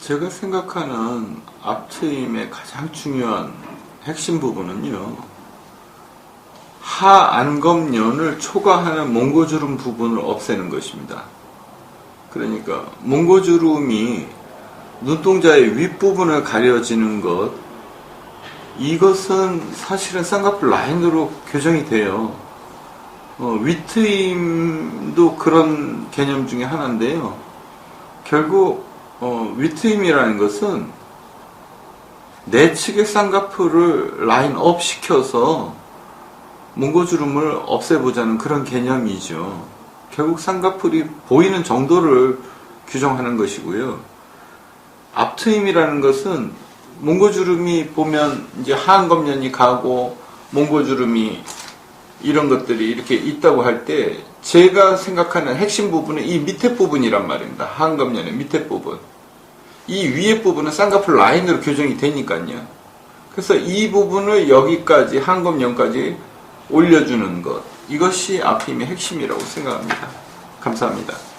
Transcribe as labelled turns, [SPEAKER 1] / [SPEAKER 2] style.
[SPEAKER 1] 제가 생각하는 앞트임의 가장 중요한 핵심 부분은요. 하안검연을 초과하는 몽고주름 부분을 없애는 것입니다. 그러니까 몽고주름이 눈동자의 윗부분을 가려지는 것 이것은 사실은 쌍꺼풀 라인으로 교정이 돼요. 어, 위트임도 그런 개념 중에 하나인데요. 결국 어, 위트임이라는 것은 내 측의 쌍꺼풀을 라인업 시켜서 몽고주름을 없애보자는 그런 개념이죠. 결국 쌍꺼풀이 보이는 정도를 규정하는 것이고요. 앞트임이라는 것은 몽고주름이 보면 이제 하안검연이 가고 몽고주름이 이런 것들이 이렇게 있다고 할 때 제가 생각하는 핵심 부분은 이 밑에 부분이란 말입니다. 하안검연의 밑에 부분. 이 위에 부분은 쌍꺼풀 라인으로 교정이 되니까요. 그래서 이 부분을 여기까지 하안검연까지 올려주는 것 이것이 앞힘의 핵심이라고 생각합니다. 감사합니다.